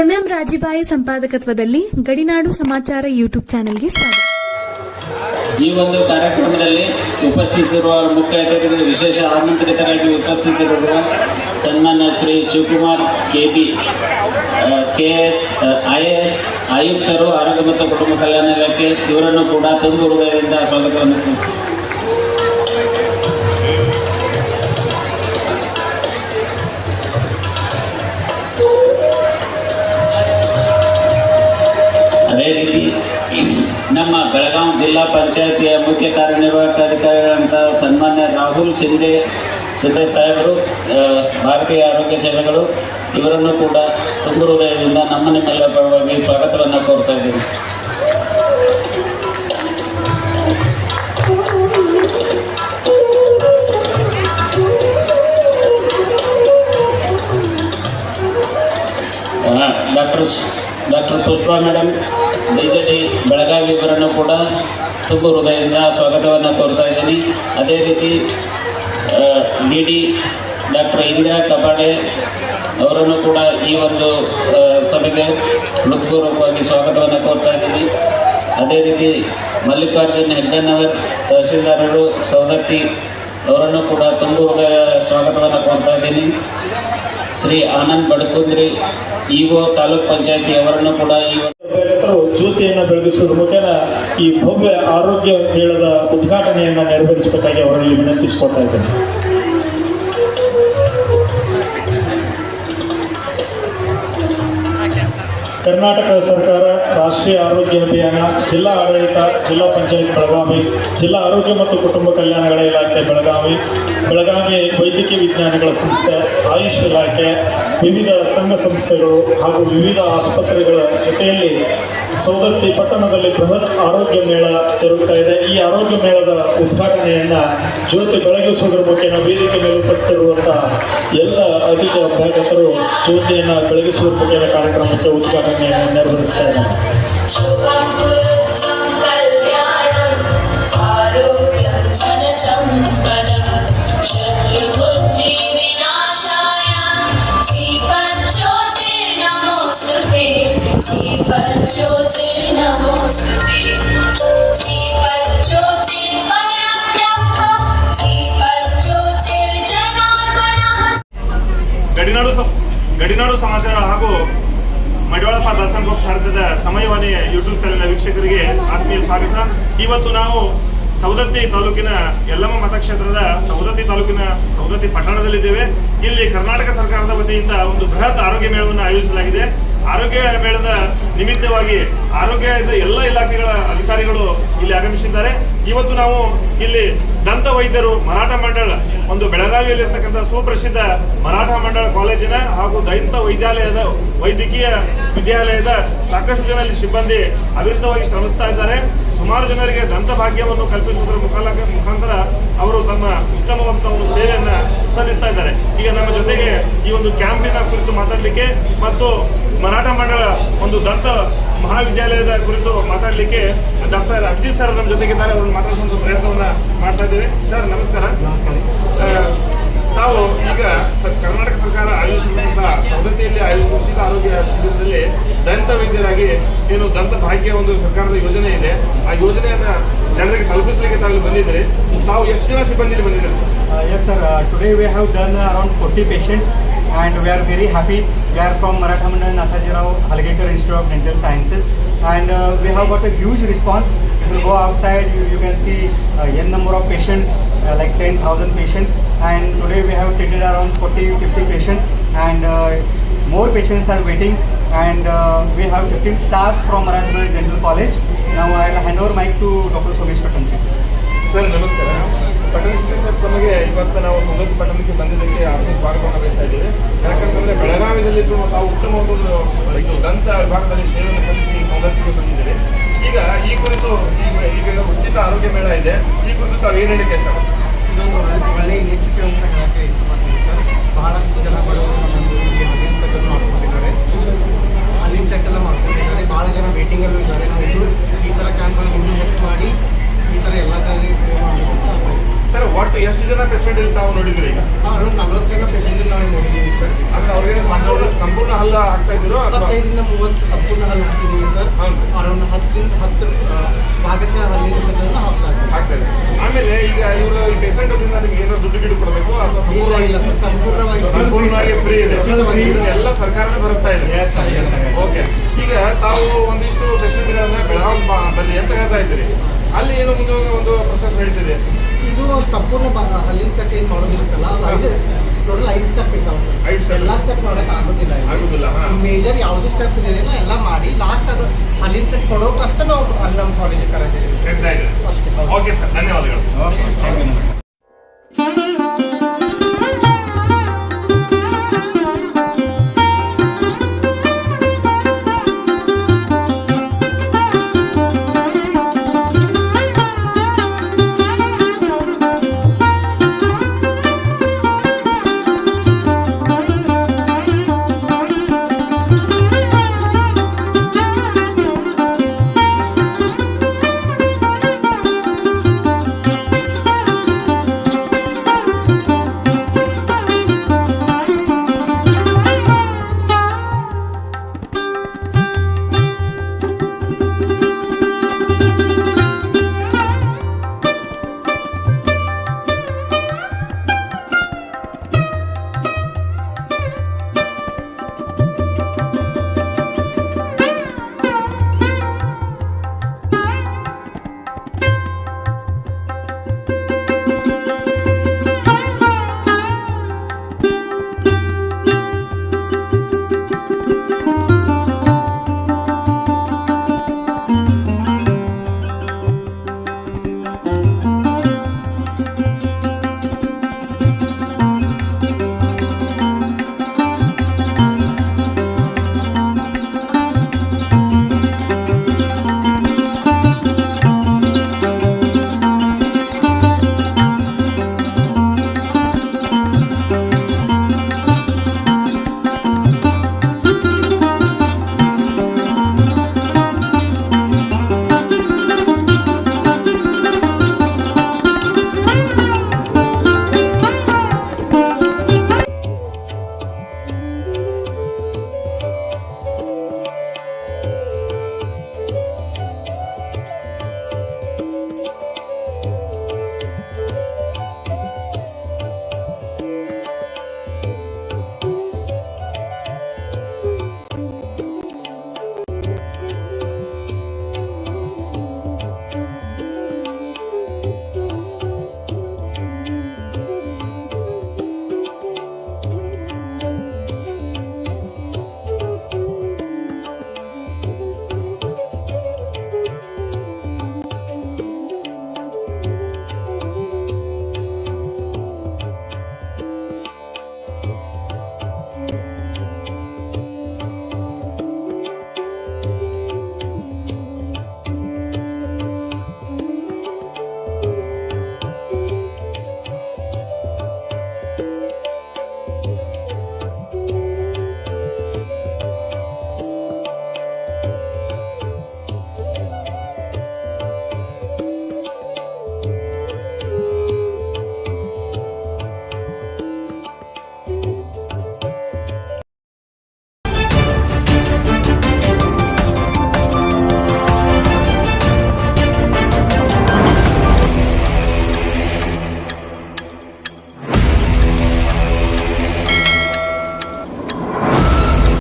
MM ರಾಜಿಬಾಯಿ ಸಂಪಾದಕತ್ವದಲ್ಲಿ ಗಡಿನಾಡು ಸಮಾಚಾರ YouTube ಚಾನೆಲ್ಗೆ ಸ್ವಾಗತ. ಈ ಒಂದು ಕಾರ್ಯಕ್ರಮದಲ್ಲಿ ಉಪಸ್ಥಿತಿರುವ ಮುಖ್ಯ ಅತಿಥಿಗಳು, ವಿಶೇಷ ಆಮಂತ್ರಿತರಾಗಿ ಉಪಸ್ಥಿತರಿರುವ ಸನ್ಮಾನ್ಯ Shri Shivakumar K B K S I A S ಆಯುಕ್ತರು, ಆರೋಗ್ಯ ಮತ್ತು ಕುಟುಂಬ ಕಲ್ಯಾಣ ಇಲಾಖೆ, ಇವರನ್ನು ಕೂಡ ತುಂಬು ಹೃದಯದಿಂದ ಸ್ವಾಗತವನ್ನು ಜಿಲ್ಲಾ ಪಂಚಾಯತಿಯ ಮುಖ್ಯ ಕಾರ್ಯನಿರ್ವಾಹಕ ಅಧಿಕಾರಿಗಳಂತಹ ಸನ್ಮಾನ್ಯ ರಾಹುಲ್ ಸಿಂಧೆ ಸಿದ್ದೇ ಸಾಹೇಬರು ಭಾರತೀಯ ಆರೋಗ್ಯ ಸೇವೆಗಳು, ಇವರನ್ನು ಕೂಡ ತುಂಬು ಹೃದಯದಿಂದ ನಮ್ಮ ನಿಮ್ಮೆಲ್ಲ ಪರವಾಗಿ ಸ್ವಾಗತವನ್ನು ಕೋರ್ತಾ ಇದ್ದೀನಿ doctor doctor Pushpa madam D Belagavi ಇವರನ್ನು ಕೂಡ ತುಂಬ ಹೃದಯದಿಂದ ಸ್ವಾಗತವನ್ನು ಕೋರ್ತಾ ಇದ್ದೀನಿ. ಅದೇ ರೀತಿ D D doctor Indira Kapade ಅವರನ್ನು ಕೂಡ ಈ ಒಂದು ಸಭೆಗೆ ಹೃತ್ಪೂರ್ವಕವಾಗಿ ಸ್ವಾಗತವನ್ನು ಕೋರ್ತಾ ಇದ್ದೀನಿ. ಅದೇ ರೀತಿ, ಮಲ್ಲಿಕಾರ್ಜುನ್ ಹೆಗ್ಗನ್ನವರ್ ತಹಸೀಲ್ದಾರರು ಸೌದತ್ತಿ ಅವರನ್ನು ಕೂಡ ತುಂಬ ಹೃದಯ ಸ್ವಾಗತವನ್ನು ಕೋರ್ತಾ ಇದ್ದೀನಿ. ಶ್ರೀ ಆನಂದ್ ಬಡಕುಂದ್ರಿ, ಇಒ ತಾಲೂಕ್ ಪಂಚಾಯತಿ ಅವರನ್ನು ಕೂಡ ಈ ಜ್ಯೋತಿಯನ್ನು ಬೆಳಗಿಸುವ ಮುಖೇನ ಈ ಭವ್ಯ ಆರೋಗ್ಯ ಮೇಳದ ಉದ್ಘಾಟನೆಯನ್ನು ನೆರವೇರಿಸಬೇಕಾಗಿ ಅವರಲ್ಲಿ ವಿನಂತಿಸಿಕೊಳ್ತಾ ಇದ್ದೇನೆ. ಕರ್ನಾಟಕ ಸರ್ಕಾರ ರಾಷ್ಟ್ರೀಯ ಆರೋಗ್ಯ ಅಭಿಯಾನ, ಜಿಲ್ಲಾ ಆಡಳಿತ, ಜಿಲ್ಲಾ ಪಂಚಾಯತ್ ಬೆಳಗಾವಿ, ಜಿಲ್ಲಾ ಆರೋಗ್ಯ ಮತ್ತು ಕುಟುಂಬ ಕಲ್ಯಾಣಗಳ ಇಲಾಖೆ ಬೆಳಗಾವಿ ಬೆಳಗಾವಿ ವೈದ್ಯಕೀಯ ವಿಜ್ಞಾನಿಗಳ ಸಂಸ್ಥೆ, ಆಯುಷ್ ಇಲಾಖೆ, ವಿವಿಧ ಸಂಘ ಸಂಸ್ಥೆಗಳು ಹಾಗೂ ವಿವಿಧ ಆಸ್ಪತ್ರೆಗಳ ಜೊತೆಯಲ್ಲಿ ಸೌದತ್ತಿ ಪಟ್ಟಣದಲ್ಲಿ ಬೃಹತ್ ಆರೋಗ್ಯ ಮೇಳ ಜರುಗ್ತಾ ಇದೆ. ಈ ಆರೋಗ್ಯ ಮೇಳದ ಉದ್ಘಾಟನೆಯನ್ನ ಜ್ಯೋತಿ ಬೆಳಗಿಸುವುದರ ಮುಖೇನ ವೇದಿಕೆ ಮೇಲೆ ಉಪಸ್ಥಿತರುವಂತಹ ಎಲ್ಲ ಅಧಿಕ ಅಭ್ಯಾಗತರು ಜ್ಯೋತಿಯನ್ನು ಬೆಳಗಿಸುವ ಮುಖೇನ ಕಾರ್ಯಕ್ರಮಕ್ಕೆ ಉದ್ಘಾಟನೆಯನ್ನು ಗಡಿನಾಡು ಗಡಿನಾಡು ಸಮಾಚಾರ ಹಾಗೂ ಭಾರತದ ಸಮಯವಾಣಿ ಯೂಟ್ಯೂಬ್ ಚಾನೆಲ್ನ ವೀಕ್ಷಕರಿಗೆ ಆತ್ಮೀಯ ಸ್ವಾಗತ. ಇವತ್ತು ನಾವು ಸೌದತ್ತಿ ತಾಲೂಕಿನ ಯಲ್ಲಮ್ಮ ಮತಕ್ಷೇತ್ರದ ಸೌದತ್ತಿ ತಾಲೂಕಿನ ಸೌದತ್ತಿ ಪಟ್ಟಣದಲ್ಲಿದ್ದೇವೆ. ಇಲ್ಲಿ ಕರ್ನಾಟಕ ಸರ್ಕಾರದ ವತಿಯಿಂದ ಒಂದು ಬೃಹತ್ ಆರೋಗ್ಯ ಮೇಳವನ್ನು ಆಯೋಜಿಸಲಾಗಿದೆ. ಆರೋಗ್ಯ ಮೇಳದ ನಿಮಿತ್ತವಾಗಿ ಆರೋಗ್ಯದ ಎಲ್ಲ ಇಲಾಖೆಗಳ ಅಧಿಕಾರಿಗಳು ಇಲ್ಲಿ ಆಗಮಿಸಿದ್ದಾರೆ. ಇವತ್ತು ನಾವು ಇಲ್ಲಿ ದಂತ ವೈದ್ಯರು ಮರಾಠ ಮಂಡಳ, ಒಂದು ಬೆಳಗಾವಿಯಲ್ಲಿರ್ತಕ್ಕಂಥ ಸುಪ್ರಸಿದ್ಧ ಮರಾಠ ಮಂಡಳ ಕಾಲೇಜಿನ ಹಾಗೂ ದೈಂತ ವೈದ್ಯಾಲಯದ ವೈದ್ಯಕೀಯ ವಿದ್ಯಾಲಯದ ಸಾಕಷ್ಟು ಜನ ಇಲ್ಲಿ ಸಿಬ್ಬಂದಿ ಅವಿರತವಾಗಿ ಶ್ರಮಿಸ್ತಾ ಇದ್ದಾರೆ. ಸುಮಾರು ಜನರಿಗೆ ದಂತ ಭಾಗ್ಯವನ್ನು ಕಲ್ಪಿಸುವುದರ ಮುಖಾಂತರ ಅವರು ತಮ್ಮ ಉತ್ತಮವಂತ ಒಂದು ಸೇವೆಯನ್ನು ಸಲ್ಲಿಸ್ತಾ ಇದ್ದಾರೆ. ಈಗ ನಮ್ಮ ಜೊತೆಗೆ ಈ ಒಂದು ಕ್ಯಾಂಪಿನ ಕುರಿತು ಮಾತಾಡಲಿಕ್ಕೆ ಮತ್ತು ಮರಾಠ ಮಂಡಳ ಒಂದು ದಂತ ಮಹಾವಿದ್ಯಾಲಯದ ಕುರಿತು ಮಾತಾಡಲಿಕ್ಕೆ ಡಾಕ್ಟರ್ ಅಭಿಜಿತ್ ಸರ್ ನಮ್ಮ ಜೊತೆಗಿದ್ದಾರೆ. ಅವ್ರನ್ನ ಮಾತಾಡಿಸುವಂತ ಪ್ರಯತ್ನವನ್ನ ಮಾಡ್ತಾ ಇದ್ದೇವೆ. ಸರ್ ನಮಸ್ಕಾರ. ನಮಸ್ಕಾರ. ತಾವು ಈಗ ಸರ್ ಕರ್ನಾಟಕ ಸರ್ಕಾರ ಆಯೋಜಿಸಿರುವಂತಹ ಸವದತ್ತಿಯಲ್ಲಿ ಆಯೋಜಿಸಿದ ಉಚಿತ ಆರೋಗ್ಯ ಶಿಬಿರದಲ್ಲಿ ದಂತ ವೈದ್ಯರಾಗಿ ಏನು ದಂತ ಭಾಗ್ಯ ಒಂದು ಸರ್ಕಾರದ ಯೋಜನೆ ಇದೆ. ಆ ಯೋಜನೆಯನ್ನ ಜನರಿಗೆ ತಲುಪಿಸಲಿಕ್ಕೆ ತಾವು ಬಂದಿದ್ದೀರಿ. ತಾವು ಎಷ್ಟು ಜನ ಸಿಬ್ಬಂದಿ ಬಂದಿದ್ದೀರಿ sir? Yes sir today we have done around forty patients 40 patients, and we are very happy. We are from Maratha Mandal Nathajirao Halgekar Institute of Dental Sciences and uh, we have got a huge response. If you go outside, you, you can see uh, n number of patients, uh, like 10,000 patients and today we have treated around 40-50 patients and uh, more patients are waiting and uh, we have 15 staff from Maratha Dental College. Now I will hand over mic to Dr. Somesh Patanji. Sir, namaskar. ಪಟ್ಟಣ sir, ತಮಗೆ ಇವತ್ತು ನಾವು ಸೌಲಭ್ಯ ಪಟ್ಟಣಕ್ಕೆ ಬಂದಿದ್ದಕ್ಕೆ ಆತ್ಮ ಸ್ವಾಗತವನ್ನು ಬಯಸ್ತಾ ಇದ್ದೇವೆ. ಯಾಕಂತಂದ್ರೆ ಬೆಳಗಾವಿಯಲ್ಲಿದ್ದು ತಾವು ಉತ್ತಮ ಒಂದು, ಇದು ದಂತ ವಿಭಾಗದಲ್ಲಿ ಸೇವೆಯನ್ನು ಸಲ್ಲಿಸಿ ಸವದತ್ತಿಗೆ ಬಂದಿದ್ದೀರಿ ಈಗ ಈ ಕುರಿತು ಈಗ ಉಚಿತ ಆರೋಗ್ಯ ಮೇಳ ಇದೆ. ಈ ಕುರಿತು ತಾವು ಏನು ಹೇಳಿಕೆ ಸರ್? ಇದು ಒಳ್ಳೆಯ ಅಂತ ಹೇಳಕ್ಕೆ ಇಷ್ಟಪಡ್ತೀನಿ ಸರ್. ಬಹಳಷ್ಟು ಜನ ಬಡವರು ಜನ ಪೇಷಂಟ್ ನಾವು ನೋಡಿದ್ರಿ ಈಗ? ಅರೌಂಡ್ ನಲ್ವತ್ತು ಜನ ಪೇಷಂಟ್ ನಾವು ನೋಡಿದ್ದೀವಿ ಸರ್. ಅಂದ್ರೆ ಅವ್ರಿಗೆ ಸಣ್ಣ ಸಂಪೂರ್ಣ ಹಲ್ಲ ಆಗ್ತಾ ಇದ್ರು ಹತ್ತೈದರಿಂದ ಮೂವತ್ತು ಸಂಪೂರ್ಣ ಹಲ್ಲು ಹಾಕ್ತಿದ್ದೀವಿ ಸರ್. ಅರೌಂಡ್ ಹತ್ತರಿಂದ ಹತ್ತು ಭಾಗಶಃ ಹಲ್ಲಿನ ಆಗ್ತಾ ಇದೆ. ಆಮೇಲೆ ಈಗ ಇವರು ಈ ಪೇಷಂಟ್ ನಿಮ್ಗೆ ಏನೋ ದುಡ್ಡು ಗಿಡ ಕೊಡಬೇಕು ಅಥವಾ ಇಲ್ಲ ಇಲ್ಲ ಸರ್ ಸಂಪೂರ್ಣವಾಗಿ ಸಂಪೂರ್ಣವಾಗಿ ಫ್ರೀ ಇದೆ. ಎಲ್ಲ ಸರ್ಕಾರನೇ ಬರುತ್ತಾ ಇದೆ? ಓಕೆ ಈಗ ತಾವು ಒಂದಿಷ್ಟು ಪೇಷಂಟ್ಗಳನ್ನ ಬೆಳಗಾವಿ ಬಂದು ಅಂತ ಹೇಳ್ತಾ ಇದ್ದೀರಿ. ಅಲ್ಲಿ ಏನೋ ಮುಂದೆ ಒಂದು ಪ್ರೊಸೆಸ್ ನಡೀತಿದೆ. ಇದು ಸಂಪೂರ್ಣ ಹಲ್ಲಿನ ಸೆಟ್ ಏನು ಮಾಡೋದಿರುತ್ತಲ್ಲ ಅದು ಟೋಟಲ್ ಐದು ಸ್ಟೆಪ್ ಇದ್ದಾವೆ ಐದು ಸ್ಟೆಪ್ ಎಲ್ಲ ಸ್ಟೆಪ್ ಮಾಡೋಕೆ ಆಗೋದಿಲ್ಲ ಆಗುದಿಲ್ಲ, ಮೇಜರ್ ಯಾವುದು ಸ್ಟೆಪ್ ಇದೆಯಲ್ಲ ಎಲ್ಲ ಮಾಡಿ ಲಾಸ್ಟ್ ಅದು ಹಲ್ಲಿನ ಸೆಟ್ ಕೊಡೋಕೆ ಅಷ್ಟೇ ನಾವು ಅಲ್ಲಿ ನಮ್ಮ ಕಾಲೇಜಿಗೆ ಕರೆದಿದ್ದೀವಿ. ಅಷ್ಟೇ ಓಕೆ ಸರ್ ಧನ್ಯವಾದಗಳು. ಓಕೆ.